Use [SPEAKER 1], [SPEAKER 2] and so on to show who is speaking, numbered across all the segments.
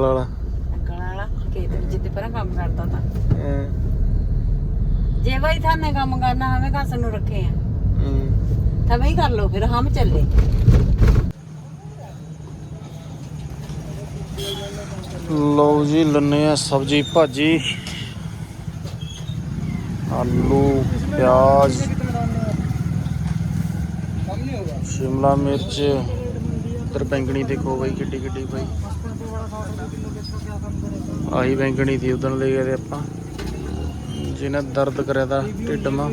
[SPEAKER 1] Uncle ਵਾਲਾ
[SPEAKER 2] uncle ਵਾਲਾ ਖੇਤ ਵਿੱਚ ਜਿੱਤੇ ਪਰਾਂ ਕੰਮ ਕਰਦਾ ਤਾਂ
[SPEAKER 1] ਹਾਂ,
[SPEAKER 2] ਜੇ ਬਾਈ ਥਾਨੇ ਕੰਮ ਕਰਨਾ ਹਵੇਂ ਘਸ ਨੂੰ ਰੱਖੇ ਆ
[SPEAKER 1] ਹੂੰ।
[SPEAKER 2] ਤਾਂ ਹੀ ਕਰ ਲੋ ਫਿਰ ਹਮ ਚੱਲੇ
[SPEAKER 1] ਲਓ ਜੀ ਲੰਨੇ ਆ ਸਬਜੀ ਭਾਜੀ ਆਲੂ ਪਿਆਜ਼ ਸ਼ਿਮਲਾ ਮਿਰਚ ਇਧਰ ਬੈਂਗਣੀ ਦੇਖੋ ਬਈ ਕਿੱਡੀ ਕਿੱਡੀ ਬਈ ਆਹੀ ਬੈਂਗਣੀ ਦੀ ਉਦੋਂ ਲੈ ਗਏ ਆਪਾਂ। ਜਿਹਨੇ ਦਰਦ ਕਰਿਆ ਦਾ ਢਿੱਡ ਮਾ।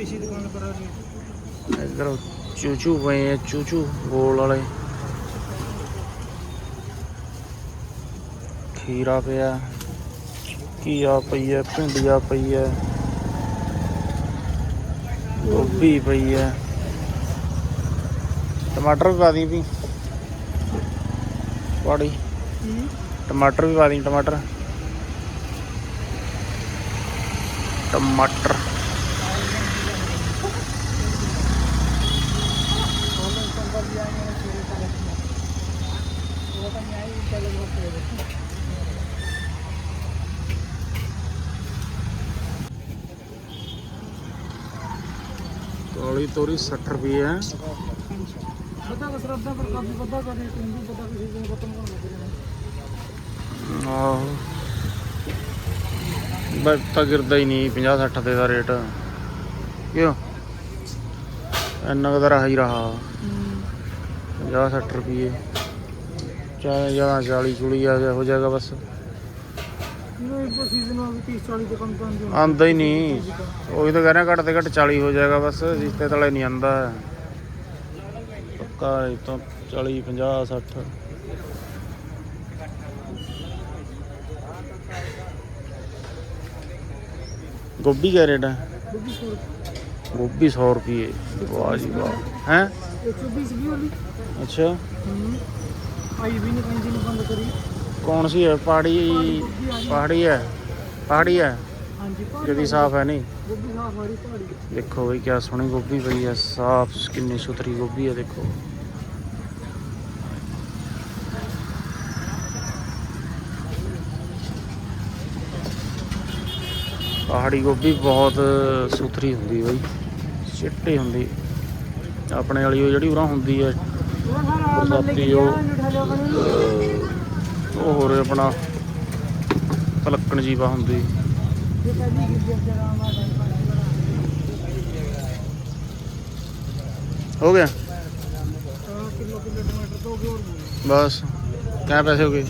[SPEAKER 1] ਇਧਰ ਚੂਚੂ ਪਏ ਆ, ਚੂਚੂ ਗੋਲ ਵਾਲੇ। ਖੀਰਾ ਪਿਆ, ਘੀਆ ਪਈ ਹੈ ਭਿੰਡੀਆਂ ਪਈ ਹੈ ਗੋਭੀ ਪਈ ਹੈ ਟਮਾਟਰ ਪਾ ਦੀ ਵੀ। ਪਾੜੀ ਟਮਾਟਰ ਵੀ ਪਾ ਦੀ ਟਮਾਟਰ। ਟਮਾਟਰ। ਕਾਲੀ ਤੋਰੀ 60 ਰੁਪਏ ਹੈ
[SPEAKER 2] ਪਤਾ ਕਸ ਰੱਦਾ ਪਰ ਕਾਫੀ ਪਤਾ ਕਰੇ ਤੂੰ ਪਤਾ ਕਿਸੇ ਨੂੰ ਖਤਮ ਕਰਨਾ
[SPEAKER 1] ਆਹੋ ਬਸ ਤਾਂ ਗਿਰਦਾ ਹੀ ਨਹੀਂ 50 60 ਦੇ ਦਾ ਰੇਟ। ਕਿਉਂ? ਇੰਨਾ ਕੁ ਤਾਂ ਰਹਾ ਹੀ ਰਹਾ 50 60 ਰੁਪਏ ਚਾਹੇ ਜਾਂ 40 ਚੁਲੀ ਆ ਜਾ ਹੋ ਜਾਏਗਾ ਬਸ।
[SPEAKER 2] ਨਹੀਂ ਇਸ ਸੀਜ਼ਨ ਆ 30 40 ਦੇ ਕੰਮ ਤਾਂ ਨਹੀਂ
[SPEAKER 1] ਆਂਦਾ ਹੀ ਨਹੀਂ। ਉਹੀ ਤਾਂ ਕਹਿ ਰਿਹਾ ਘੱਟ ਤੇ ਘੱਟ 40 ਹੋ ਜਾਏਗਾ ਬਸ ਰਿਸ਼ਤੇ ਤਲੇ ਨਹੀਂ ਆਂਦਾ ਪੱਕਾ ਇਹ ਤਾਂ 40 50 60 ਗੋਭੀ ਕਿਆ ਰੇਟ ਹੈ? ਗੋਭੀ 100 ਰੁਪਏ। ਵਾਹ ਜੀ ਵਾਹ। ਹੈ?
[SPEAKER 2] 120 ਵੀ ਵਾਲੀ
[SPEAKER 1] ਅੱਛਾ।
[SPEAKER 2] ਆਈ ਵੀ ਨਹੀਂ ਕहीं ਜੀ ਬੰਦ ਕਰੀ।
[SPEAKER 1] ਕੌਣ ਸੀ ਹੈ ਪਹਾੜੀ ਪਹਾੜੀ ਹੈ? ਪਹਾੜੀ ਹੈ?
[SPEAKER 2] ਹਾਂਜੀ
[SPEAKER 1] ਜਦੀ ਸਾਫ਼ ਹੈ ਨਹੀਂ?
[SPEAKER 2] ਗੋਭੀ ਸਾਫ਼ ਵਾਲੀ ਪਹਾੜੀ।
[SPEAKER 1] ਦੇਖੋ ਬਈ ਕਿਆ ਸੋਹਣੀ ਗੋਭੀ ਪਈ ਹੈ ਸਾਫ਼ ਕਿੰਨੀ ਸੁਥਰੀ ਗੋਭੀ ਹੈ ਦੇਖੋ। ਪਹਾੜੀ ਗੋਭੀ ਬਹੁਤ ਸੁਥਰੀ ਹੁੰਦੀ ਬਈ, ਚਿੱਟੀ ਹੁੰਦੀ। ਆਪਣੇ ਵਾਲੀ ਉਹ ਜਿਹੜੀ ਉਰਾਂ ਹੁੰਦੀ ਹੈ ਬਰਸਾਤੀ ਉਹ ਉਹ ਹੋਰ ਆਪਣਾ ਪਲੱਕਣ ਜੀਵਾ ਹੁੰਦੀ। ਹੋ ਗਿਆ? ਬਸ ਕਿਆ ਪੈਸੇ ਹੋ ਗਏ?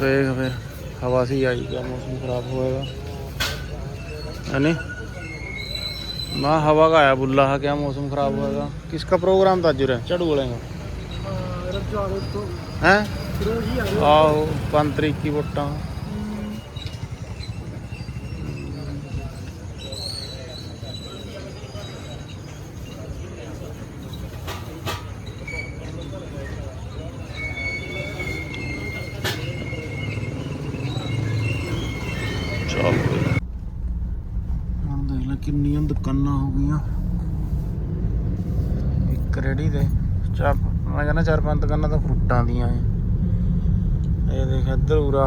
[SPEAKER 1] ਦੇਖ ਫਿਰ। हवा से ही आएगा मौसम ख़राब होएगा? है नहीं माँ हवा का आया बुल्ला है क्या मौसम ख़राब होएगा? किसका प्रोग्राम था जुरे?
[SPEAKER 2] चढ़ बोलेंगे
[SPEAKER 1] हैं? आओ पंतरी की वोटा। ਦੇਖ ਲੈ ਕਿੰਨੀਆਂ ਦੁਕਾਨਾਂ ਹੋ ਗਈਆਂ। ਇੱਕ ਰੇੜੀ ਤੇ ਚਾਰ ਮੈਂ ਕਹਿੰਦਾ ਚਾਰ ਪੰਜ ਦੁਕਾਨਾਂ ਤਾਂ ਫਰੂਟਾਂ ਦੀਆਂ ਐ ਇਹ ਦੇਖ ਇੱਧਰ ਉਰਾ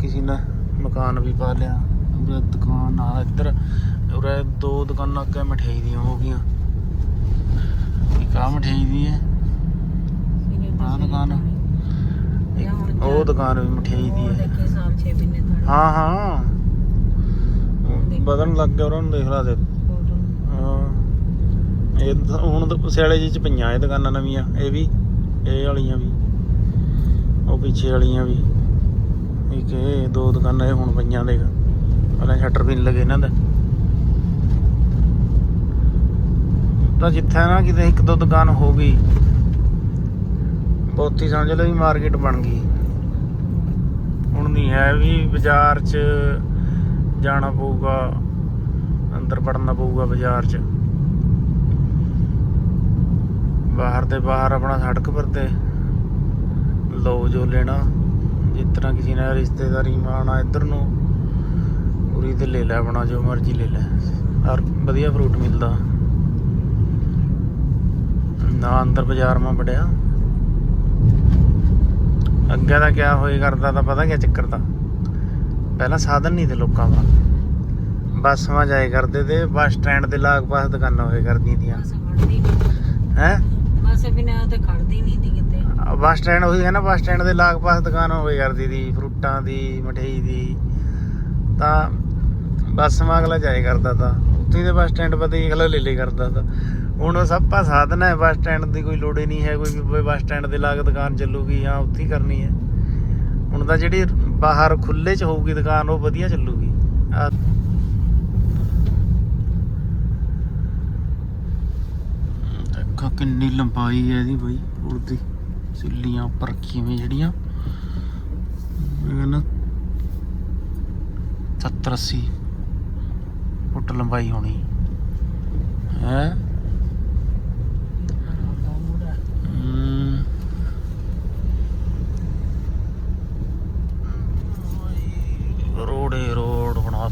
[SPEAKER 1] ਕਿਸੇ ਨੇ ਮਕਾਨ ਵੀ ਪਾ ਲਿਆ। ਉਰੇ ਦੁਕਾਨ ਆ ਇੱਧਰ ਉਰੇ ਦੋ ਦੁਕਾਨਾਂ ਅੱਗੇ ਮਠਿਆਈ ਦੀਆਂ ਹੋ ਗਈਆਂ। ਇੱਕ ਆ ਮਠਿਆਈ ਦੀ ਹੈ। ਆਹ ਦੁਕਾਨ ਉਹ ਦੁਕਾਨ ਵੀ ਮਠਿਆਈ ਦੀ ਹੈ।
[SPEAKER 2] ਦੇਖੇ ਸਾਲ 6 ਮਹੀਨੇ ਤੱਕ
[SPEAKER 1] ਹਾਂ ਹਾਂ। ਬਦਲਣ ਲੱਗ ਗਿਆ ਉਹਨਾਂ ਨੂੰ ਦੇਖ ਲਾ ਦੇ ਹਾਂ। ਇਹ ਤਾਂ ਹੁਣ ਸਿਆਲੇ ਜੀ ਚ ਪਈਆਂ ਇਹ ਦੁਕਾਨਾਂ ਨਵੀਆਂ, ਇਹ ਵੀ, ਇਹ ਵਾਲੀਆਂ ਵੀ, ਉਹ ਪਿੱਛੇ ਵਾਲੀਆਂ ਵੀ। ਇੱਕ ਇਹ, ਦੋ ਦੁਕਾਨਾਂ ਇਹ ਹੁਣ ਪਈਆਂ ਦੇਖ। ਪਹਿਲਾਂ ਸ਼ਟਰ ਵੀ ਨੀ ਲੱਗੇ ਇਹਨਾਂ ਦਾ। ਤਾਂ ਜਿੱਥੇ ਨਾ ਕਿਤੇ ਇੱਕ ਦੋ ਦੁਕਾਨ ਹੋ ਗਈ, ਬਹੁਤੀ ਸਮਝ ਲਓ ਵੀ ਮਾਰਕੀਟ ਬਣ ਗਈ। ਹੁਣ ਨਹੀਂ ਹੈ ਵੀ ਬਾਜ਼ਾਰ 'ਚ ਜਾਣਾ ਪਊਗਾ, ਅੰਦਰ ਵੜਨਾ ਪਊਗਾ ਬਾਜ਼ਾਰ 'ਚ। ਬਾਹਰ ਦੇ ਬਾਹਰ ਆਪਣਾ ਸੜਕ ਪਰ ਤੇ ਲਓ ਜੋ ਲੈਣਾ। ਜਿਸ ਤਰ੍ਹਾਂ ਕਿਸੇ ਨੇ ਰਿਸ਼ਤੇਦਾਰੀ ਮਾਣਾ ਇੱਧਰ ਨੂੰ, ਉਰੀ ਤੇ ਲੈ ਲੈ ਆਪਣਾ ਜੋ ਮਰਜ਼ੀ ਲੈ ਲੈ। ਹਰ ਵਧੀਆ ਫਰੂਟ ਮਿਲਦਾ। ਨਾ ਅੰਦਰ ਬਾਜ਼ਾਰ ਮਾ ਬੜਿਆ ਅੱਗੇ ਦਾ ਕਿਆ ਹੋਏ ਕਰਦਾ ਤਾਂ ਪਤਾ ਕਿਆ ਚੱਕਰ ਦਾ। ਪਹਿਲਾਂ ਸਾਧਨ ਨਹੀਂ ਤੇ ਲੋਕਾਂ ਦਾ। ਬੱਸਾਂ ਜਾਏ ਕਰਦੇ ਤੇ ਬੱਸ ਸਟੈਂਡ ਦੇ ਲਾਗ ਪਾਸ ਦੁਕਾਨਾਂ ਹੋਏ ਕਰਦੀਆਂ ਤੀਆਂ।
[SPEAKER 2] ਬਸ ਖੜਦੀ ਨਹੀਂ
[SPEAKER 1] ਹੈ?
[SPEAKER 2] ਬਸ ਬਿਨਾਂ ਤੇ ਖੜਦੀ ਨਹੀਂ ਦੀ ਕਿਤੇ।
[SPEAKER 1] ਬੱਸ ਸਟੈਂਡ ਉਹੀ ਹੈ ਨਾ ਬੱਸ ਸਟੈਂਡ ਦੇ ਲਾਗ ਪਾਸ ਦੁਕਾਨ ਹੋਵੇ ਕਰਦੀ ਦੀ ਫਰੂਟਾਂ ਦੀ ਮਠਿਆਈ ਦੀ। ਤਾਂ ਬੱਸ ਮਾ ਅਗਲਾ ਜਾਏ ਕਰਦਾ ਤਾਂ। ਉੱਥੇ ਦੇ ਬੱਸ ਸਟੈਂਡ ਪਤਾ ਹੀ ਅਗਲਾ ਲੈ ਲੈ ਕਰਦਾ ਤਾਂ। ਹੁਣ ਉਹ ਸਭ ਪਾ ਸਾਧਨ ਹੈ ਬੱਸ ਸਟੈਂਡ ਦੀ ਕੋਈ ਲੋੜ ਹੀ ਨਹੀਂ ਹੈ ਕੋਈ ਵੀ ਬੱਸ ਸਟੈਂਡ ਦੇ ਲਾਗ ਦੁਕਾਨ ਚੱਲੂਗੀ ਜਾਂ ਉੱਥੇ ਕਰਨੀ ਹੈ। ਹੁਣ ਤਾਂ ਜਿਹੜੀ ਬਾਹਰ ਖੁੱਲੇ 'ਚ ਹੋਊਗੀ ਦੁਕਾਨ, ਉਹ ਵਧੀਆ ਚੱਲੂਗੀ। ਆ ਦੇਖੋ ਕਿੰਨੀ ਲੰਬਾਈ ਹੈ ਇਹਦੀ ਬਈ ਉੜਦੀ ਸਿੱਲੀਆਂ ਉੱਪਰ ਰੱਖੀਆਂ ਹੋਈਆਂ ਜਿਹੜੀਆਂ। ਮੈਂ ਕਹਿੰਦਾ 70 80 ਫੁੱਟ ਲੰਬਾਈ ਹੋਣੀ। ਹੈ?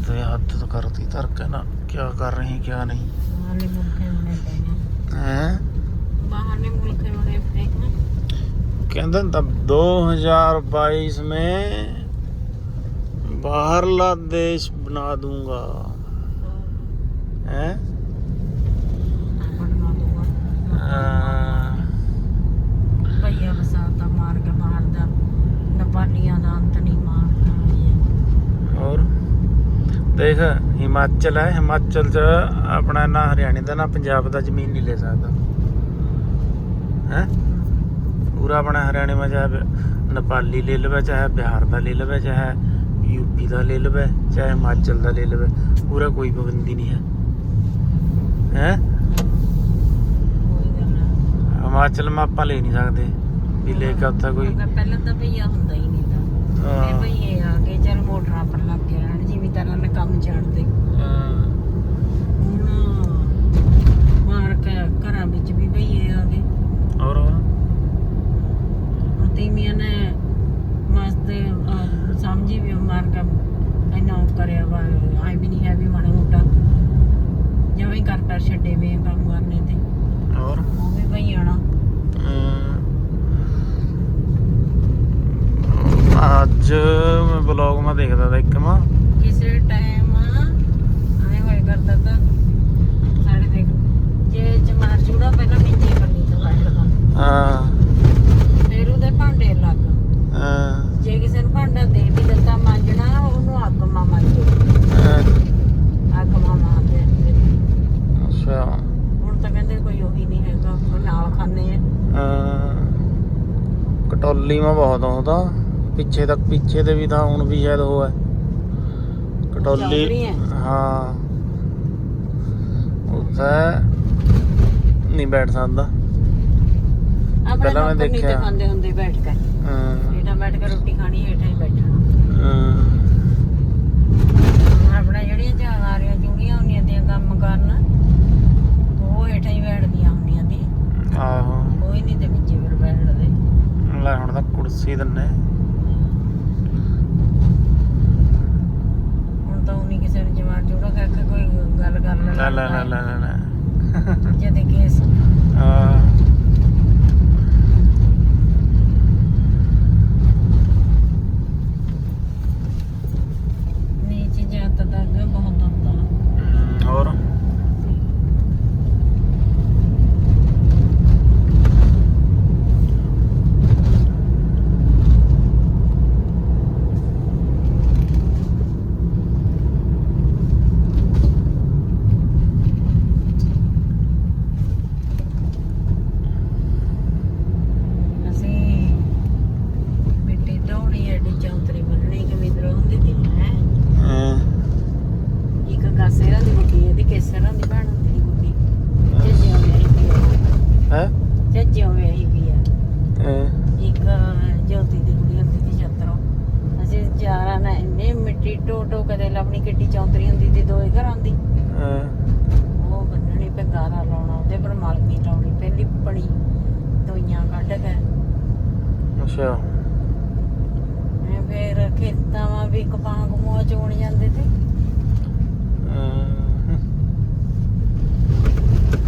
[SPEAKER 1] हद हद तो कर दी
[SPEAKER 2] तर्क है ना क्या
[SPEAKER 1] कर
[SPEAKER 2] रहे हैं क्या नहीं।
[SPEAKER 1] कहते तब 2022 में बाहरला देश बना दूँगा। हैं?
[SPEAKER 2] ਦੇਖ, ਹਿਮਾਚਲ ਹੈ, ਹਿਮਾਚਲ 'ਚ ਆਪਣਾ ਨਾ ਹਰਿਆਣੇ ਦਾ,
[SPEAKER 1] ਨਾ ਪੰਜਾਬ ਦਾ ਜ਼ਮੀਨ ਨਹੀਂ ਲੈ ਸਕਦਾ। ਹੈ? ਪੂਰਾ ਆਪਣਾ ਹਰਿਆਣੇ ਮਾ ਚਾਹੇ ਨੇਪਾਲੀ ਲੈ ਲਵੇ, ਚਾਹੇ ਬਿਹਾਰ ਦਾ ਲੈ ਲਵੇ, ਚਾਹੇ ਯੂਪੀ ਦਾ ਲੈ ਲਵੇ, ਚਾਹੇ ਹਿਮਾਚਲ ਦਾ ਲੈ ਲਵੇ, ਪੂਰਾ ਕੋਈ ਪਾਬੰਦੀ ਨਹੀਂ ਹੈ। ਹੈ? ਹਿਮਾਚਲ ਮਾ ਆਪਾਂ ਲੈ ਨਹੀਂ ਸਕਦੇ। ਵੀ ਲੈ ਕੇ ਉੱਥੇ ਕੋਈ
[SPEAKER 2] ਪਹਿਲਾਂ ਤਾਂ ਭਈਆ ਹੁੰਦਾ ਹੀ ਨਹੀਂ। ਤਾਂ
[SPEAKER 1] ਹਾਂ,
[SPEAKER 2] ਭਈਏ ਆ ਗਏ ਚਲ ਮੋਟਰਾਂ ਪਰ ਲੱਗ ਗਏ ਰਹਿਣ ਜ਼ਿਮੀਦਾਰਾਂ ਨੇ ਕੰਮ ਛੱਡਦੇ।
[SPEAKER 1] ਹਾਂ,
[SPEAKER 2] ਹੁਣ ਮਾਰ ਕੇ ਘਰਾਂ ਵਿੱਚ ਵੀ ਭਈਏ ਆ ਗਏ।
[SPEAKER 1] ਹੋਰ ਹੋਰ?
[SPEAKER 2] ਹੁਣ ਤੀਮੀਆਂ ਨੇ ਮਸਤ ਅਹ, ਸਮਝੀ ਵੀ ਮਾਰ ਕੇ ਇੰਨਾ ਉਹ ਕਰਿਆ ਵਾ ਆਈ ਵੀ ਨਹੀਂ ਹੈ ਵੀ ਮਾੜਾ ਮੋਟਾ। ਜਿਵੇਂ ਕਰ ਕਰ ਛੱਡੇ ਵੇ ਕੰਮ ਕਰਨੇ ਤੇ।
[SPEAKER 1] ਹੋਰ?
[SPEAKER 2] ਉਹ ਵੀ ਭਈਆਣਾ
[SPEAKER 1] ਅਮ, ਅੱਜ ਮੈਂ ਬਲੌਗ ਮੈਂ ਦੇਖਦਾ ਤਾਂ ਇੱਕ ਮਾ
[SPEAKER 2] ਕਿਸੇ ਟਾਈਮ ਆਏ ਹੋਏ ਕਰਦਾ ਤਾਂ ਸਾਡੇ ਦੇਖ ਜੇ ਚਮਾਰ ਚੂੜਾ ਪਹਿਲਾਂ ਨੀਚੇ ਕਰਨੀ ਬੈਠਦਾ
[SPEAKER 1] ਹਾਂ।
[SPEAKER 2] ਫਿਰ ਉਹਦੇ ਭਾਂਡੇ ਲੱਗ।
[SPEAKER 1] ਹਾਂ,
[SPEAKER 2] ਜੇ ਕਿਸੇ ਨੂੰ ਭਾਂਡਾ ਦੇ ਵੀ ਦਿੱਤਾ ਮਾਂਜਣਾ ਉਹਨੂੰ ਅੱਗ ਮਾ ਮਾਂਜੋ।
[SPEAKER 1] ਹਾਂ,
[SPEAKER 2] ਅੱਗ ਮਾ ਮਾਂਜਦੇ
[SPEAKER 1] ਅੱਛਾ।
[SPEAKER 2] ਹੁਣ ਤਾਂ ਕਹਿੰਦੇ ਕੋਈ ਉਹੀ ਨਹੀਂ ਹੈਗਾ ਨਾਲ ਖਾਣੇ ਆ।
[SPEAKER 1] ਅਮ, ਕਟੌਲੀ ਮਾ ਬਹੁਤ ਆਉਂਦਾ। ਪਿੱਛੇ ਤੱਕ ਪਿੱਛੇ ਤੇ ਵੀ ਤਾਂ ਹੁਣ ਵੀ ਸ਼ਾਇਦ ਉਹ ਹੈ। ਕਟੌਲੀ।
[SPEAKER 2] ਹੈ।
[SPEAKER 1] ਉੱਥੇ ਨਹੀਂ ਬੈਠ ਸਕਦਾ। ਪਹਿਲਾਂ ਮੈਂ ਦੇਖਿਆ।
[SPEAKER 2] ਖਾਂਦੇ ਹੁੰਦੇ ਬੈਠ ਕੇ।
[SPEAKER 1] ਅਮ,
[SPEAKER 2] ਹੇਠਾਂ ਬੈਠ ਕੇ ਰੋਟੀ ਖਾਣੀ ਹੇਠਾਂ ਹੀ ਬੈਠਣਾ।
[SPEAKER 1] ਅਮ,
[SPEAKER 2] ਹੁਣ ਆਪਣਾ ਜਿਹੜੀਆਂ ਚਾਹਾਰੀਆਂ ਜੁੜੀਆਂ ਹੁੰਦੀਆਂ ਤੇ ਕੰਮ ਕਰਨ ਉਹ ਹੇਠਾਂ ਹੀ ਬੈਠਦੀਆਂ ਹੁੰਦੀਆਂ ਦੀ
[SPEAKER 1] ਆਹੋ।
[SPEAKER 2] ਕੋਈ ਨਹੀਂ ਤੇ ਵਿੱਚੇ ਫਿਰ ਬੈਠਦੇ।
[SPEAKER 1] ਲੈ ਹੁਣ ਤਾਂ ਕੁਰਸੀ ਦਿੰਨੇ।
[SPEAKER 2] ਤਾਂ ਉਹਨੀ ਕਿਸੇ ਨੂੰ ਜਮਾਨ ਜੋੜਾ ਕਰਕੇ ਕੋਈ ਗੱਲ ਕਰ
[SPEAKER 1] ਲੈ
[SPEAKER 2] ਲੈਣਾ
[SPEAKER 1] ਲੈ ਲੈ ਲੈ ਲੈ ਲੈ
[SPEAKER 2] ਜਦੇ ਕੇਸ
[SPEAKER 1] ਹਾਂ
[SPEAKER 2] ਨੀਚੇ ਜਾਤਾ ਤਾਂ ਅੱਗੇ ਬਹੁਤ ਹੁੰਦਾ
[SPEAKER 1] ਹਮ, ਹੋਰ
[SPEAKER 2] ਅਸੀਂ ਮਿੱਟੀ ਢੋਣੀ ਐਡੀ ਚੌਂਤਰੀ ਬੰਨਣੀ ਕਿ ਮਿੱਤਰੋ ਹੁੰਦੀ ਸੀ ਹੈ
[SPEAKER 1] ਹਾਂ
[SPEAKER 2] ਇੱਕ ਗਾਸੇਰਾਂ ਦੀ ਗੁੱਡੀ ਇਹਦੀ ਕੇਸਰਾਂ ਦੀ ਭੈਣ ਹੁੰਦੀ ਸੀ ਗੁੱਡੀ ਜੱਜਿਓ ਵੇਹੀ ਵੀ ਆ
[SPEAKER 1] ਹੈ
[SPEAKER 2] ਜੱਜਿਓ ਵੇਹੀ ਵੀ ਆ
[SPEAKER 1] ਹਾਂ
[SPEAKER 2] ਇੱਕ ਜੋਤੀ ਦੀ ਕੁੜੀ ਹੁੰਦੀ ਸੀ ਛਤਰੋਂ ਅਸੀਂ ਚਾਰਾਂ ਨੇ ਇੰਨੇ ਮਿੱਟੀ ਢੋ ਢੋ ਕਦੇ ਲੱਭਣੀ ਕਿੱਡੀ ਚੌਂਤਰੀ ਹੁੰਦੀ ਸੀ ਦੋਏ ਘਰਾਂ ਦੀ
[SPEAKER 1] ਹਾਂ
[SPEAKER 2] ਉਹ ਬੰਨਣੀ ਲਾਉਣਾ ਉਹਦੇ ਪਰ ਮਾਲਕੀ ਲਾਉਣੀ ਪਹਿਲੀ ਬਣੀ ਦੋਈਆਂ ਕੱਢ ਕੇ।
[SPEAKER 1] ਅੱਛਾ।
[SPEAKER 2] ਫੇਰ ਖੇਤਾਂ ਵਾਂ ਵੀ ਕਪਾਂ ਕਮੂਆ ਚੋਣ ਜਾਂਦੇ ਤੇ।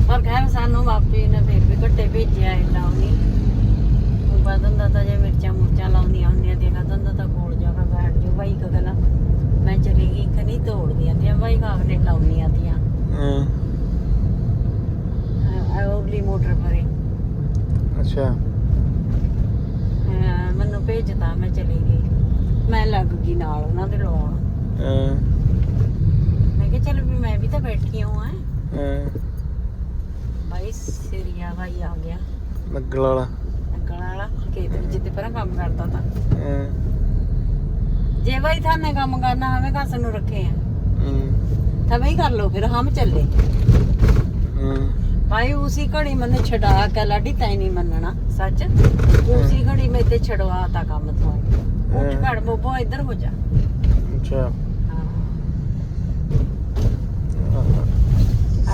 [SPEAKER 2] ਪਰ ਖੈਰ ਸਾਨੂੰ ਵਾਪੀ ਨੇ ਫੇਰ ਵੀ ਘੱਟੇ ਭੇਜਿਆ ਇੰਨਾ ਵੀ। ਉਹ ਪਾ ਦਿੰਦਾ ਤਾਂ ਜੇ ਮਿਰਚਾਂ ਮੁਰਚਾਂ ਲਾਉਂਦੀਆਂ ਹੁੰਦੀਆਂ ਤੇ ਕਹਿੰਦਾ ਦਿੰਦਾ ਤਾਂ ਕੋਲ ਜਾ ਕੇ ਬੈਠ ਜਾ ਬਾਈ ਕਗਲਾ ਮੈਂ ਚਲੀ ਗਈ ਖਨੀ ਤੋੜਦੀਆਂ ਤੇ ਬਾਈ ਕਾਗਰੇ ਲਾਉਣੀਆਂ ਤੀਆਂ।
[SPEAKER 1] ਹਾਂ।
[SPEAKER 2] ਅਗਲੀ ਮੋਟਰ ਪਰੇ।
[SPEAKER 1] ਅੱਛਾ।
[SPEAKER 2] ਅਹ ਮੈਨੂੰ ਭੇਜਤਾ ਮੈਂ ਚਲੀ ਗਈ। ਮੈਂ ਲੱਗ ਗਈ ਨਾਲ ਉਹਨਾਂ ਦੇ ਲਾਉਣ। ਮੈਂ ਕਿਹਾ ਚਲ ਵੀ ਮੈਂ ਵੀ ਤਾਂ ਬੈਠੀ ਹਾਂ
[SPEAKER 1] ਹਾਂ।
[SPEAKER 2] ਬਾਈ ਸਿਰਿਆ ਭਾਈ ਆ ਗਿਆ।
[SPEAKER 1] ਲੱਗਲ ਵਾਲਾ।
[SPEAKER 2] ਅੰਕਲ ਵਾਲਾ ਖੇਤ ਵਿੱਚ ਜਿੱਤੇ ਪਰਾਂ ਕੰਮ ਕਰਦਾ ਤਾਂ।
[SPEAKER 1] ਹਾਂ।
[SPEAKER 2] ਜੇ ਭਾਈ ਥਾਨੇ ਕੰਮ ਕਰਨਾ ਹਵੇਂ ਘਸ ਨੂੰ ਰੱਖੇ ਆ।
[SPEAKER 1] ਹਮ,
[SPEAKER 2] ਤਾਂ ਵही ਕਰ ਲੋ ਫਿਰ ਹਮ ਚੱਲੇ।
[SPEAKER 1] ਹਮ,
[SPEAKER 2] ਭਾਈ ਉसी ਘੜੀ ਮੈਨੇ ਛਡਾ ਕੇ ਲਾਡੀ ਤੈਂ ਨਹੀਂ ਮੰਨਣਾ ਸੱਚ? ਉसी ਘੜੀ ਮੈਂ ਤੇ ਛਡਵਾਤਾ ਕੰਮ ਤੋਂ। ਉੱਠ। ਘੜ ਬੋਬੋ ਇੱਧਰ ਹੋ ਜਾ।
[SPEAKER 1] ਅੱਛਾ।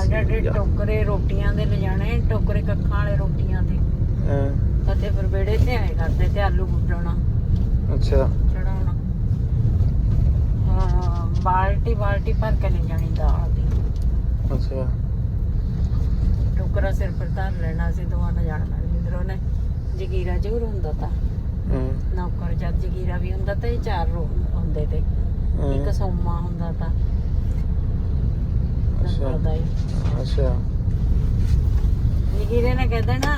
[SPEAKER 2] ਅੱਡੇ ਟੋਕਰੇ ਰੋਟੀਆਂ ਦੇ ਲਿਜਾਣੇ ਟੋਕਰੇ ਕੱਖਾਂ ਵਾਲੇ ਰੋਟੀਆਂ ਦੇ।
[SPEAKER 1] ਹਾਂ,
[SPEAKER 2] ਅਤੇ ਫਿਰ ਵਿਹੜੇ ਤੇ ਆਏ ਕਰਦੇ ਤੇ ਆਲੂ ਗੁੱਡਣਾ।
[SPEAKER 1] ਅੱਛਾ।
[SPEAKER 2] ਚੜਾਉਣਾ। ਹਾਂ ਬਾਲਟੀ ਬਾਲਟੀ ਭਰ ਕੇ ਲੈ ਜਾਣੀ ਦਾਲ ਦੀ।
[SPEAKER 1] ਅੱਛਾ।
[SPEAKER 2] ਟੋਕਰਾ ਸਿਰ ਪਰ ਧਰ ਲੈਣਾ ਸੀ ਦੋਵਾਂ ਨੇ ਜਾਣਾ ਜਿੰਦਰੋਂ ਨੇ ਜਗੀਰਾ ਜ਼ਰੂਰ ਹੁੰਦਾ ਤਾਂ।
[SPEAKER 1] ਹਾਂ,
[SPEAKER 2] ਨੌਕਰ ਜਦ ਜਗੀਰਾ ਵੀ ਹੁੰਦਾ ਤਾਂ ਇਹ ਚਾਰ ਰੋ- ਹੁੰਦੇ ਤੇ। ਇੱਕ ਸੋਮਾ ਹੁੰਦਾ ਤਾਂ।
[SPEAKER 1] ਅੱਛਾ।
[SPEAKER 2] ਨੰਬਰ ਦਾ ਹੀ।
[SPEAKER 1] ਅੱਛਾ।
[SPEAKER 2] ਜਗੀਰੇ ਨੇ ਕਹਿ ਦੇਣਾ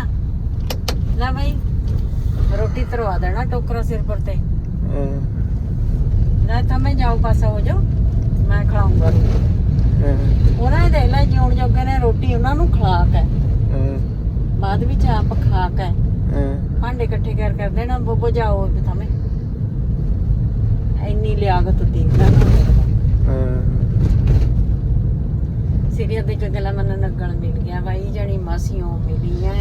[SPEAKER 2] ਲੈ ਭਾਈ ਰੋਟੀ ਤਰਵਾ ਦੇਣਾ ਟੋਕਰਾ ਸਿਰ ਪਰ ਤੇ।
[SPEAKER 1] ਹਾਂ,
[SPEAKER 2] ਨਾ ਤਾਂ ਮੈਂ ਜਾਓ ਪਾਸਾ ਹੋ ਜਾਓ ਮੈਂ ਖਿਲਾਉਂਗਾ ਉਹਨਾਂ ਨੇ ਦੇਖ ਲੈ ਜਿਉਣ ਜੋਗੇ ਨੇ ਰੋਟੀ ਉਹਨਾਂ ਨੂੰ ਖਿਲਾ ਕੇ।
[SPEAKER 1] ਹਾਂ,
[SPEAKER 2] ਬਾਅਦ ਵਿੱਚ ਆਪ ਖਾ ਕੇ।
[SPEAKER 1] ਹਾਂ,
[SPEAKER 2] ਭਾਂਡੇ ਇਕੱਠੇ ਕਰ ਕਰ ਦੇਣਾ ਬੋਬੋ ਜਾਓ ਬਤਾਵੇਂ ਇੰਨੀ ਲਿਆਕਤ ਦੀ ਨਾ
[SPEAKER 1] ਹਾਂ,
[SPEAKER 2] ਸਿਰਿਆ ਦੇ ਕੇ ਗਲਾ ਮਨ ਨਗਣ ਮਿਲ ਗਿਆ ਬਾਈ ਜਣੀ ਮਾਸੀਆਂ ਮਿਲੀਆਂ।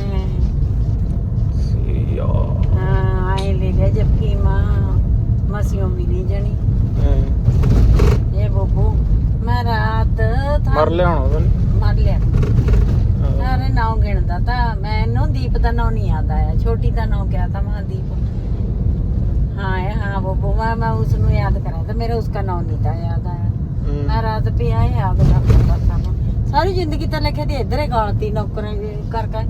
[SPEAKER 1] ਸੀਆ,
[SPEAKER 2] ਹਾਂ ਆਏ ਲੈ ਲੈ ਜਬਕੀ ਮਾਂ। ਮਾਸੀਆਂ ਮਿਲੀ ਜਣੀ
[SPEAKER 1] ਹਾਂ,
[SPEAKER 2] ਇਹ ਬੋਬੋ। ਮੈਂ ਰਾਤ
[SPEAKER 1] ਮਰ ਲਿਆ ਹੋਣਾ ਉਹਨੇ?
[SPEAKER 2] ਮਰ ਲਿਆ। ਸਾਰੇ ਨਾਮ ਗਿਣਦਾ ਤਾਂ ਮੈਨੂੰ ਦੀਪ ਦਾ ਨਾਮ ਨਹੀਂ ਆਦਾ ਹੈ ਛੋਟੀ ਦਾ ਨਾਮ ਕਿਹਾ ਤਾਂ ਮੈਂ ਦੀਪ
[SPEAKER 1] ਹਾਂ ਇਹ ਹਾਂ
[SPEAKER 2] ਉਹ ਬੁਆ ਮੈਂ ਉਸ ਨੂੰ ਯਾਦ ਕਰਾਂ ਤਾਂ ਮੇਰੇ ਉਸਕਾ ਨਾਮ ਨਹੀਂ ਤਾਂ ਯਾਦ
[SPEAKER 1] ਆਇਆ।
[SPEAKER 2] ਮੈਂ ਰਾਤ ਪਿਆ ਹੈ ਆਪ ਦਾ ਪਤਾ ਸਾਰੀ। ਜ਼ਿੰਦਗੀ
[SPEAKER 1] ਤਾਂ ਲਿਖੇ ਤੇ ਇੱਧਰ ਹੀ ਗਾਲਤੀ ਨੌਕਰਾਂ ਕਰ
[SPEAKER 2] ਕਰ।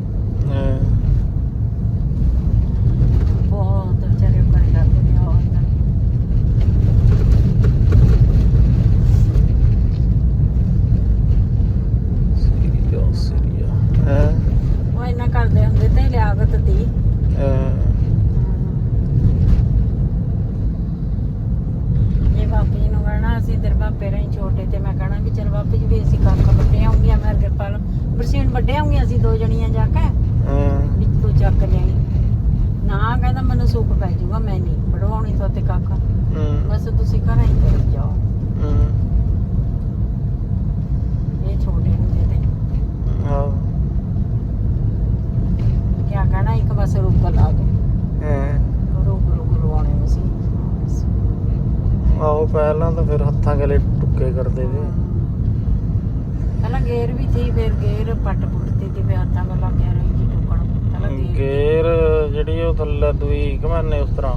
[SPEAKER 2] ਗੇਰ ਪੱਟ ਪੁੱਟਤੀ ਤੇ ਫਿਰ ਹੱਥਾਂ ਨਾਲ ਲੱਗਿਆ ਰਹੀ ਜੀ ਟੁਕਣ ਪਹਿਲਾਂ ਗੇਰ
[SPEAKER 1] ਗੇਰ ਜਿਹੜੀ ਉਹ ਥੱਲੇ ਦੂਈ ਕਮਾਨੇ ਉਸ ਤਰ੍ਹਾਂ।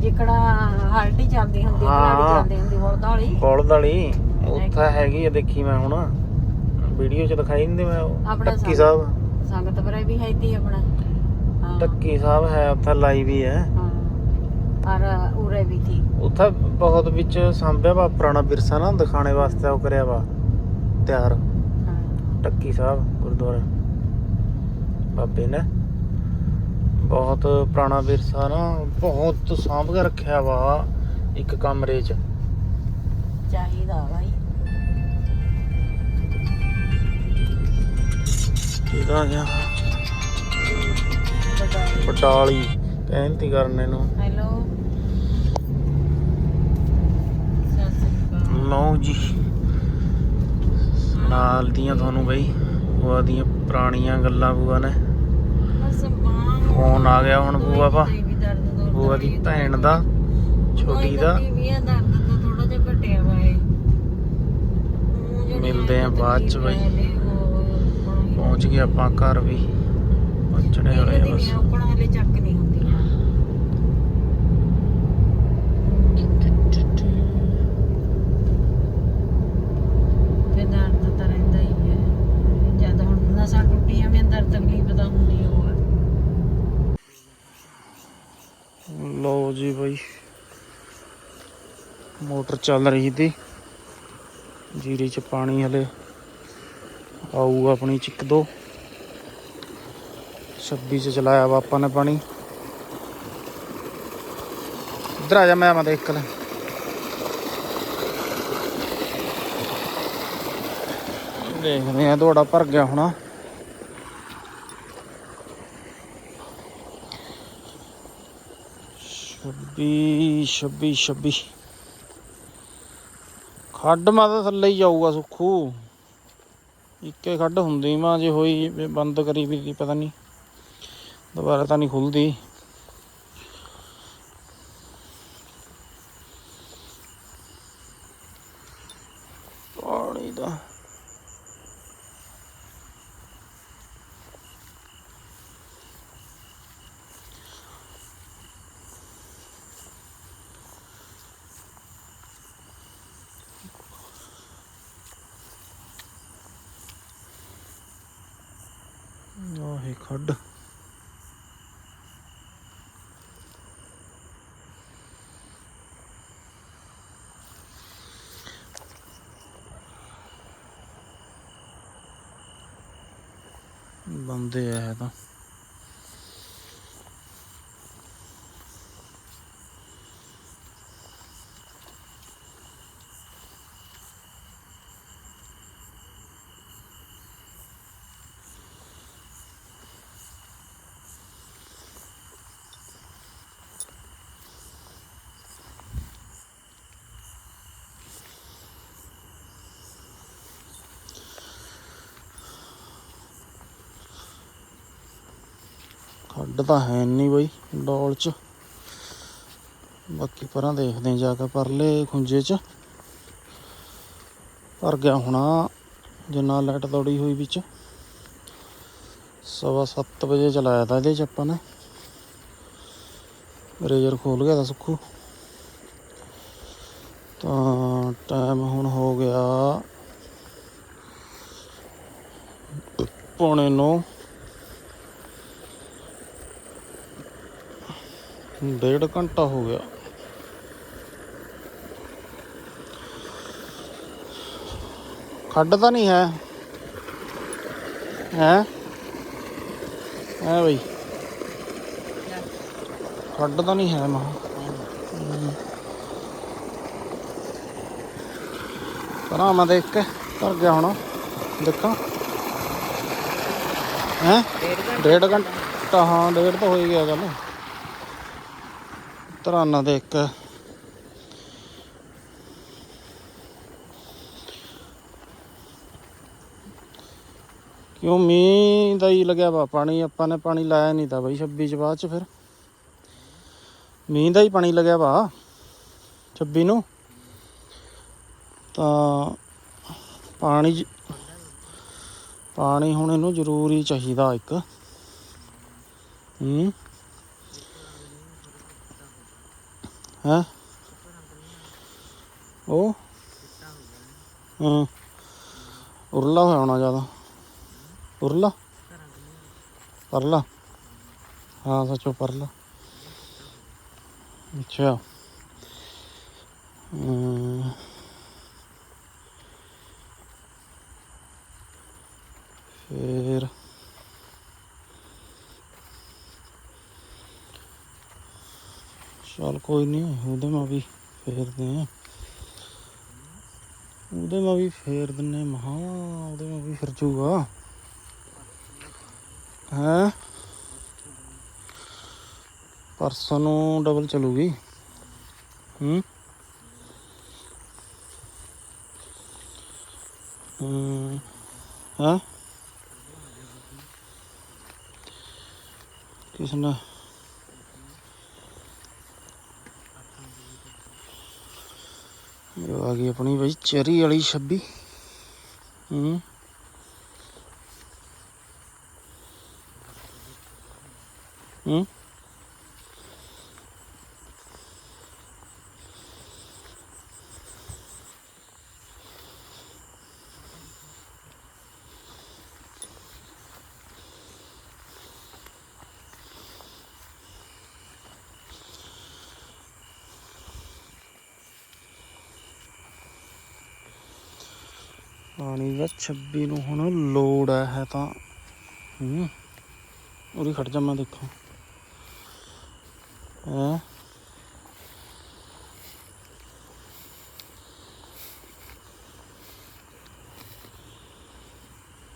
[SPEAKER 2] ਜਿਕੜਾ ਹਲਟੀ ਚੱਲਦੀ ਹੁੰਦੀ
[SPEAKER 1] ਹਾਂ।
[SPEAKER 2] ਕਲਾੜੀ ਚੱਲਦੀ ਹੁੰਦੀ ਬੋਲਦਾ ਵਾਲੀ।
[SPEAKER 1] ਬੋਲਦ ਵਾਲੀ। ਉੱਥੇ ਹੈਗੀ। ਆ ਦੇਖੀ ਮੈਂ ਹੁਣ। ਵੀਡੀਓ ਚ ਦਿਖਾਈ ਦਿੰਦੇ ਮੈਂ। ਉਹ
[SPEAKER 2] ਆਪਣਾ
[SPEAKER 1] ਟੱਕੀ
[SPEAKER 2] ਸਾਹਬ-
[SPEAKER 1] ਸਾਹਿਬ।
[SPEAKER 2] ਸੰਗਤ ਪਰੇ ਵੀ ਹੈ ਤੀ ਆਪਣਾ। ਹਾਂ।
[SPEAKER 1] ਟੱਕੀ ਸਾਹਿਬ ਹੈ ਉੱਥੇ ਲਾਈ ਵੀ ਹੈ।
[SPEAKER 2] ਹਾਂ। ਔਰ ਉਰੇ ਵੀ ਥੀ
[SPEAKER 1] ਉੱਥੇ ਬਹੁਤ ਵਿੱਚ ਸਾਂਭਿਆ ਵਾ ਪੁਰਾਣਾ ਵਿਰਸਾ ਨਾ ਦਿਖਾਣੇ ਵਾਸਤੇ ਉਹ ਕਰਿਆ ਵਾ। ਤਿਆਰ।
[SPEAKER 2] ਹਾਂ
[SPEAKER 1] ਟੱਕੀ ਸਾਹਿਬ ਗੁਰਦੁਆਰਾ। ਬਾਬੇ ਨੇ ਬਹੁਤ ਪੁਰਾਣਾ ਵਿਰਸਾ ਨਾ ਬਹੁਤ ਸਾਂਭ ਕੇ ਰੱਖਿਆ ਵਾ ਇੱਕ ਕਮਰੇ 'ਚ।
[SPEAKER 2] ਚਾਹੀਦਾ ਭਾਈ
[SPEAKER 1] ਇਹਦਾ ਗਿਆ? ਪਟਾਲੀ। ਕਹਿੰਤੀ ਕਰਨੇ ਨੂੰ
[SPEAKER 2] ਹੈਲੋ। ਸਤਿ ਸ੍ਰੀ ਅਕਾਲ।
[SPEAKER 1] ਲਓ ਜੀ। ਨਾਲ ਦੀਆਂ ਤੁਹਾਨੂੰ ਬਈ ਬੂਆ ਦੀਆਂ ਪੁਰਾਣੀਆਂ ਗੱਲਾਂ ਬੂਆ ਨੇ। ਫੋਨ ਆ ਗਿਆ ਹੁਣ ਬੂਆ ਪਾ ਬੂਆ ਦੀ ਭੈਣ ਦਾ ਛੋਟੀ ਦਾ। ਮਿਲਦੇ ਆ ਬਾਅਦ ਚ ਬਾਈ। ਪਹੁੰਚ ਗਏ ਆਪਾਂ ਘਰ ਵੀ। ਪਹੁੰਚਣੇ ਵਾਲੇ ਬਸ।
[SPEAKER 2] ਆਪਣਾ ਹਲੇ ਚੱਕ ਨਹੀਂ ਹੁੰਦੀਆਂ ਤੇ ਦਰਦ ਤਾਂ ਰਹਿੰਦਾ ਹੀ ਹੈ ਜਦ ਹੁਣ ਨਸਾਂ ਟੁੱਟੀਆਂ ਵੀ ਅੰਦਰ ਤਕਲੀਫ ਤਾਂ ਹੁੰਦੀ ਉਹ।
[SPEAKER 1] ਲਓ ਜੀ ਬਾਈ। ਮੋਟਰ ਚੱਲ ਰਹੀ ਤੀ ਜੀਰੀ ਚ ਪਾਣੀ ਹਲੇ ਆਊ ਆਪਣੀ ਚ ਦੋ। 26 ਚ ਚਲਾਇਆ ਵਾ ਆਪਾਂ ਨੇ ਪਾਣੀ। ਇੱਧਰ ਆ ਜਾ ਮੈਂ ਮੈਂ ਦੇਖ ਲੈ ਦੇਖਦੇ ਆ ਤੁਹਾਡਾ ਭਰ ਗਿਆ ਹੋਣਾ। ਛੱਬੀ ਛੱਬੀ ਛੱਬੀ। ਖੱਡ ਮਾ ਤਾਂ ਥੱਲੇ ਹੀ ਜਾਊਗਾ ਸੁੱਖੂ। ਇੱਕੇ ਖੱਡ ਹੁੰਦੀ ਮਾਂ, ਜੇ ਹੋਈ, ਬੰਦ ਕਰੀ ਵੀ ਪਤਾ ਨਹੀਂ। ਦੁਬਾਰਾ ਤਾਂ ਨਹੀਂ ਖੁੱਲਦੀ ਪਾਣੀ ਦਾ ਆਹ ਇਹ ਖੱਡ ਬੰਦੇ ਆ ਇਹ ਤਾਂ। ਖੱਡ ਤਾਂ ਹੈ ਨਹੀਂ ਬਈ, ਡੋਲ ਚ। ਬਾਕੀ ਪਰਾਂ ਦੇਖਦੇ ਜਾ ਕੇ ਪਰਲੇ ਖੁੰਝੇ ਚ। ਭਰ ਗਿਆ ਹੋਣਾ, ਜਿੰਨਾ ਲਾਈਟ ਦੌੜੀ ਹੋਈ ਵਿੱਚ। ਸਵਾ ਸੱਤ ਵਜੇ ਚਲਾਇਆ ਤਾ ਇਹਦੇ ਚ ਆਪਾਂ ਨੇ। ਰੇਜਰ ਖੋਲ ਗਿਆ ਤਾਂ ਸੁੱਖੂ। ਤਾਂ ਟਾਈਮ ਹੁਣ ਹੋ ਗਿਆ, ਪੌਣੇ ਨੌ। ਡੇਢ ਘੰਟਾ ਹੋ ਗਿਆ। ਖੱਡ ਤਾਂ ਨਹੀਂ ਹੈ। ਹੈ? ਹੈ ਬਈ? ਖੱਡ ਤਾਂ ਨਹੀਂ ਹੈ ਮਾ। ਪਰਾਂ ਮੈਂ ਦੇਖ ਕੇ ਭਰ ਗਿਆ ਹੁਣ। ਦੇਖਾਂ। ਹੈ? ਡੇਢ ਘੰਟਾ, ਹਾਂ, ਡੇਢ ਤਾਂ ਹੋ ਹੀ ਗਿਆ ਚੱਲ ਤਰਾਨਾ ਦੇਖ ਕੇ ਕਿਉਂ ਮੀਂਹ ਦਾ ਹੀ ਲੱਗਿਆ ਵਾ ਪਾਣੀ, ਆਪਾਂ ਨੇ ਪਾਣੀ ਲਾਇਆ ਨਹੀਂ ਤਾਂ ਬਈ 26 ਚ ਬਾਅਦ ਚ ਫਿਰ। ਮੀਂਹ ਦਾ ਹੀ ਪਾਣੀ ਲੱਗਿਆ ਵਾ 26 ਨੂੰ। ਤਾਂ ਪਾਣੀ ਪਾਣੀ ਹੁਣ ਇਹਨੂੰ ਜ਼ਰੂਰੀ ਚਾਹੀਦਾ ਇੱਕ। ਹੂੰ। ਹੈ। ਉਹ? ਹਾਂ। ਉਰਲਾ ਹੋਇਆ ਹੋਣਾ ਜ਼ਿਆਦਾ। ਉਰਲਾ? ਪਰਲਾ? ਹਾਂ ਸੱਚੋ ਪਰਲਾ। ਅੱਛਾ। ਹਮ, ਫਿਰ? ਚਲ ਕੋਈ ਨਹੀਂ ਉਹਦੇ ਮਾ ਵੀ ਫੇਰਦੇ ਆ ਉਹਦੇ ਮਾ ਵੀ ਫੇਰ ਦਿੰਨੇ ਮਹਾ ਉਹਦੇ ਮਾ ਵੀ ਫਿਰ ਜੂਗਾ। ਹੈ? ਪਰਸੋਂ ਨੂੰ ਡਬਲ ਚੱਲੂਗੀ। ਹੂੰ? ਹੂੰ, ਹਾਂ ਕਿਸ ਨੇ ਇਹ ਆ ਗਈ ਆਪਣੀ ਬਾਈ ਚੈਰੀ ਵਾਲੀ 26 ਹੂੰ। छब्बी हूँ लोड है तो। उ खट जा, मैं देखो।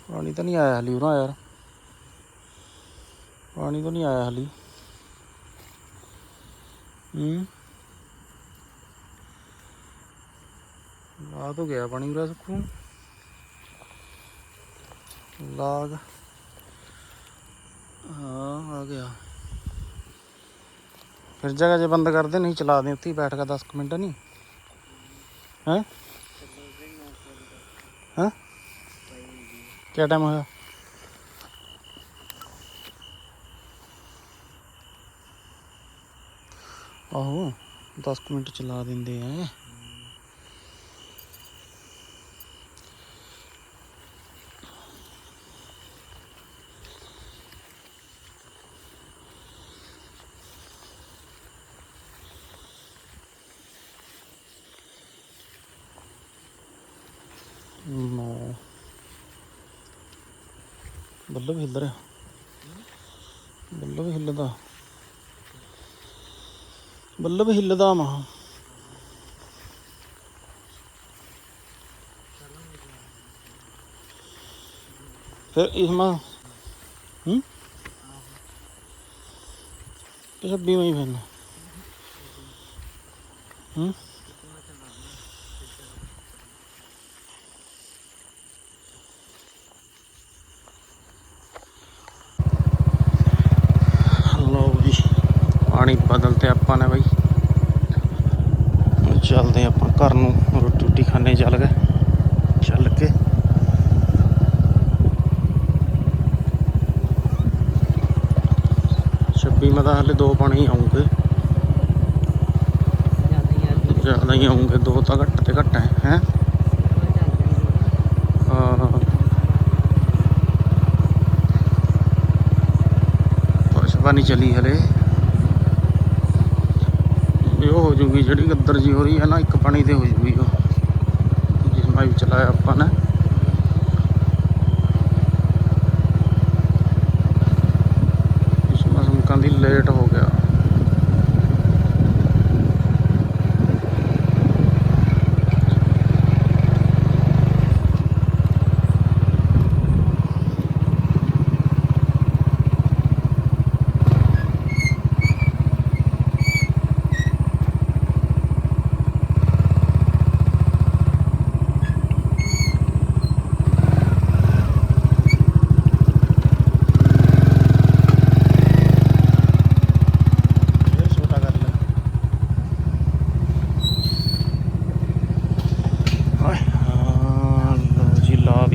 [SPEAKER 1] पानी तो नहीं आया हाली उन्हें यार। पानी तो नहीं आया हाली। हम्म। तो गया पानी सुखू ਲਾਗ। ਹਾਂ, ਆ ਗਿਆ। ਫਿਰ ਜਗ੍ਹਾ ਜੇ ਬੰਦ ਕਰਦੇ, ਨਹੀਂ ਚਲਾ ਦੇ, ਉੱਥੇ ਬੈਠ ਕੇ 10 ਮਿੰਟ ਨਹੀਂ। ਹੈ? ਹਾਂ? ਕਿਆ ਟਾਈਮ ਹੋਇਆ? ਆਹੋ 10 ਮਿੰਟ ਚਲਾ ਦਿੰਦੇ ਆ। ਬੱਲਬ ਹਿੱਲ ਰਿਹਾ। ਬੱਲਬ ਹਿੱਲਦਾ। ਬੱਲਬ ਹਿੱਲਦਾ ਮਾ ਫਿਰ ਇਸ ਮਾ ਹੂੰ? ਤੇ ਛੱਬੀ ਮਈ ਫਿਰ ਹੂੰ ਜੀ ਪਾਣੀ ਬਦਲ 'ਤੇ ਆਪਾਂ ਨੇ ਬਾਈ। ਹੁਣ ਚੱਲਦੇ ਆਪਾਂ ਘਰ ਨੂੰ, ਰੋਟੀ ਰੋਟੀ ਖਾਣੇ ਚੱਲ ਗਏ। ਚੱਲ ਕੇ। ਛੱਬੀ ਮੈਂ ਤਾਂ ਹਲੇ ਦੋ ਪਾਣੀ ਆਉਂਗੇ ਜ਼ਿਆਦਾ ਹੀ ਆਉਂਗੇ ਦੋ ਤਾਂ ਘੱਟ ਤੇ ਘੱਟ ਹੈ ਹੈ? ਹਾਂ ਨਹੀਂ ਚਲੀ ਹਲੇ। ਇਹ ਉਹ ਹੋ ਜੂਗੀ ਜਿਹੜੀ ਗੱਦਰ ਜੀ ਹੋ ਰਹੀ ਹੈ ਨਾ, ਇੱਕ ਪਾਣੀ ਤੇ ਹੋ ਜੂਗੀ ਉਹ। ਜਿਸ ਮਾਈ ਚਲਾਇਆ ਆਪਾਂ ਨੇ। ਇਸ ਮੌਸਮ ਕੰਦੀ ਲੇਟ ਹੋ ਗਿਆ ਇਹ ਛੋਟਾ ਕਰ ਲੈ ਹਾਏ ਹਾਂ ਲਓ ਜੀ ਲਾ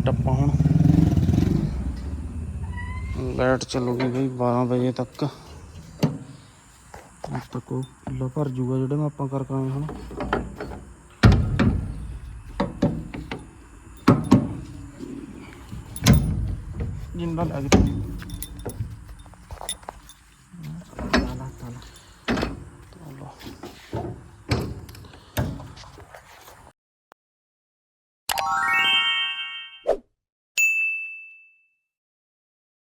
[SPEAKER 1] ਦਈਏ ਗੇਟ ਆਪਾਂ ਹੁਣ ਲਾਈਟ ਚੱਲੂਗੀ ਬਈ 12 ਵਜੇ ਤੱਕ ਅੱਜ ਤੱਕ ਉਹ ਕਿੱਲਾ ਭਰ ਜੂਗਾ ਜਿਹੜੇ ਮੈਂ ਆਪਾਂ ਕਰ ਕਾਏ ਹੁਣ ਜਿੰਦਾ ਲੱਗ ਗਿਆ